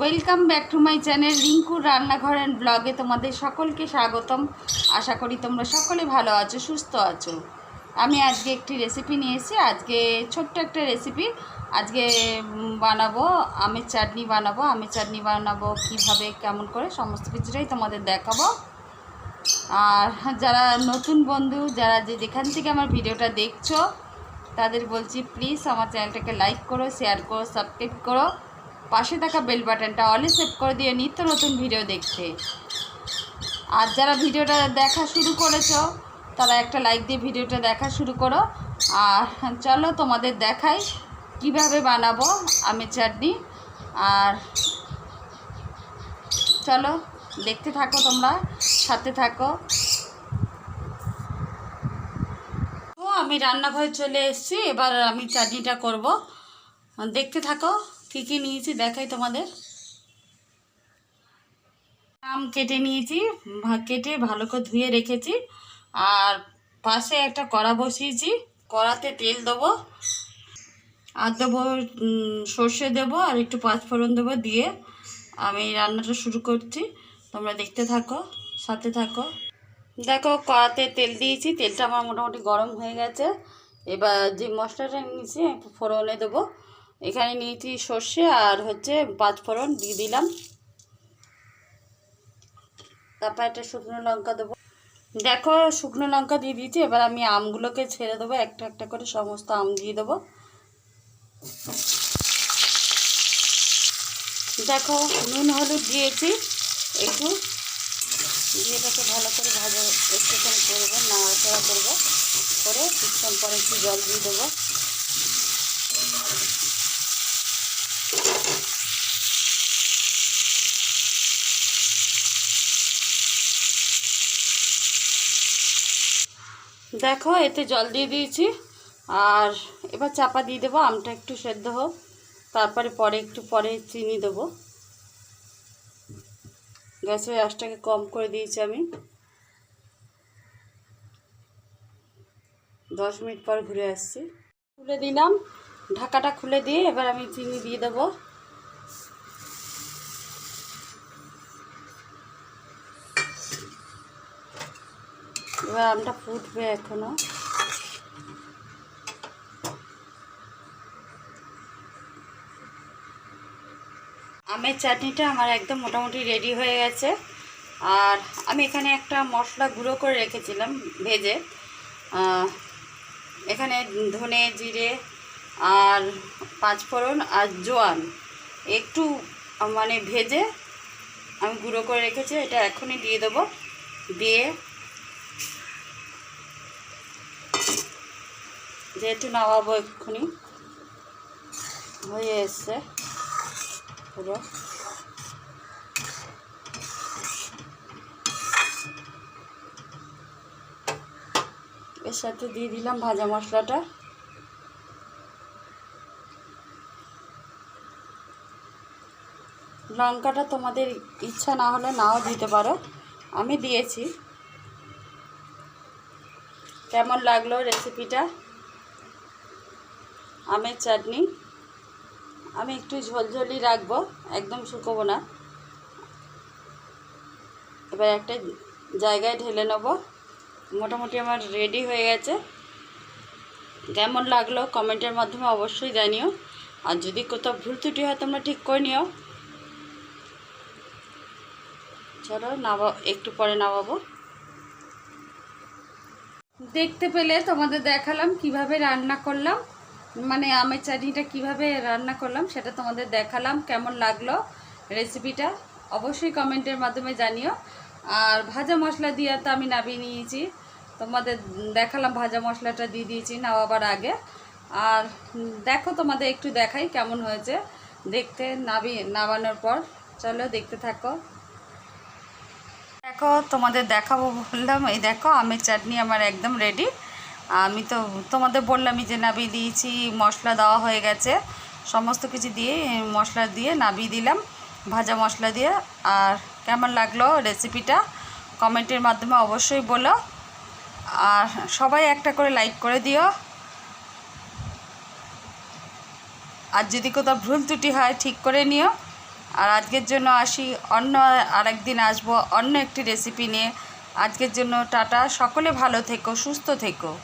Welcome back to my channel রিঙ্কুর রান্নাঘর and ব্লগে তোমাদের সকলকে স্বাগতম। আশা করি তোমরা সকলে ভালো আছো, সুস্থ আছো। আমি আজকে একটি রেসিপি নিয়ে এসেছি। আজকে ছোট্ট একটা রেসিপি আজকে বানাবো, আমের চাটনি বানাবো। আমের চাটনি বানাবো কীভাবে, কেমন করে, সমস্ত কিছুটাই তোমাদের দেখাবো। আর যারা নতুন বন্ধু, যারা যে যেখান থেকে আমার ভিডিওটা দেখছ, তাদের বলছি প্লিজ আমার চ্যানেলটাকে লাইক করো শেয়ার করো সাবস্ক্রাইব করো। পাশে থাকা বেল বাটনটা অলে সেভ করে দিয়ে নিত্য নতুন ভিডিও দেখতে। আর যারা ভিডিওটা দেখা শুরু করেছ, তারা একটা লাইক দিয়ে ভিডিওটা দেখা শুরু করো। আর চলো তোমাদের দেখাই কীভাবে বানাবো আমি চাটনি। আর চলো দেখতে থাকো তোমরা, সাথে থাকো। আমি রান্নাঘরে চলে এসেছি, এবার আমি চাটনিটা করব। দেখতে থাকো। কী কী নিয়েছি, দেখাই তোমাদের। আম কেটে নিয়েছি কেটে ভালো করে ধুয়ে রেখেছি। আর পাশে একটা কড়া বসিয়েছি, কড়াতে তেল দেবো। আর দেবো সর্ষে দেবো আর একটু পাঁচফোড়ন দেবো দিয়ে আমি রান্নাটা শুরু করছি। তোমরা দেখতে থাকো, সাথে থাকো। দেখো, কড়াতে তেল দিয়েছি, তেলটা আমার মোটামুটি গরম হয়ে গেছে। এবার যে মশলাটা নিয়েছি ফোড়নে দেবো। এখানে নিয়েছি সর্ষে আর হচ্ছে পাঁচফোড়ন দিয়ে দিলাম। তারপর একটা শুকনো লঙ্কা দেবো। দেখো, শুকনো লঙ্কা দিয়ে দিয়েছি, এবার আমি আমগুলোকে ছেড়ে দেবো, একটা একটা করে সমস্ত আম দিয়ে দেবো। দেখো, নুন, হলুদ দিয়েছি, একটু দিয়ে এটাকে ভালো করে ভাজা একটুখানি করব, নাড়াচাড়া করব, করে কিছুক্ষণ পরে একটু জল দিয়ে দেবো। দেখো, এতে জল দিয়ে দিয়েছি। আর এবার চাপা দিয়ে দেবো, আমটা একটু সেদ্ধ হোক। তারপরে পরে একটু পরে চিনি দেবো। গ্যাসের আঁচটাকে কম করে দিয়েছি আমি। দশ মিনিট পর ঘুরে আসছি। খুলে দিলাম। ঢাকাটা খুলে দিয়ে এবার আমি চিনি দিয়ে দেবো। এবার আমটা ফুটবে এখনও। আমের চাটনিটা আমার একদম মোটামুটি রেডি হয়ে গেছে। আর আমি এখানে একটা মশলা গুঁড়ো করে রেখেছিলাম ভেজে। এখানে ধনে, জিরে আর পাঁচফোড়ন আর জোয়ান একটু মানে ভেজে আমি গুঁড়ো করে রেখেছি, এটা এখনই দিয়ে দেবো। দিয়ে যেহেতু নামাবো এক্ষুনি। হয়ে এসছে পুরো। এর সাথে দিয়ে দিলাম ভাজা মশলাটা। লঙ্কাটা তোমাদের ইচ্ছা না হলে নাও দিতে পারো। আমি দিয়েছি। কেমন লাগল রেসিপিটা আমের চাটনি। আমি একটু ঝোলঝোলি রাখব, একদম শুকোবো না। এবার একটা জায়গায় ঢেলে নেব। মোটামুটি আমার রেডি হয়ে গেছে। কেমন লাগল কমেন্টের মাধ্যমে অবশ্যই জানিও। আর যদি কোথাও ভুল ত্রুটি হয় তোমরা ঠিক করে নিও। চলো নাবা একটু পরে নামাবো। দেখতে পেলে তোমাদের দেখালাম কীভাবে রান্না করলাম। মানে আমের চাটনিটা কীভাবে রান্না করলাম সেটা তোমাদের দেখালাম, কেমন লাগল রেসিপিটা অবশ্যই কমেন্টের মাধ্যমে জানিও। আর ভাজা মশলা দিয়ে তো আমি নামিয়ে নিয়েছি, তোমাদের দেখালাম ভাজা মশলাটা দিয়ে দিয়েছি, নামাবার আগে। আর দেখো তোমাদের একটু দেখাই কেমন হয়েছে, দেখতে নাবি, নামানোর পর। চলো দেখতে থাকো। দেখো তোমাদের দেখাবো বললাম, এই দেখো আমের চাটনি আমার একদম রেডি আমি তো তোমাদের বললামই যে নাবিয়ে দিয়েছি, মশলা দেওয়া হয়ে গেছে। সমস্ত কিছু দিয়ে মশলা দিয়ে নাবিয়ে দিলাম, ভাজা মশলা দিয়ে। আর কেমন লাগল রেসিপিটা কমেন্টের মাধ্যমে অবশ্যই বলো। আর সবাই একটা করে লাইক করে দিও। আর যদি কোথাও ভুল ত্রুটি হয়, ঠিক করে নিও। আর আজকের জন্য আসি, অন্য আরেকদিন আসব অন্য একটি রেসিপি নিয়ে। আজকের জন্য টাটা। সকলে ভালো থেকো, সুস্থ থেকো।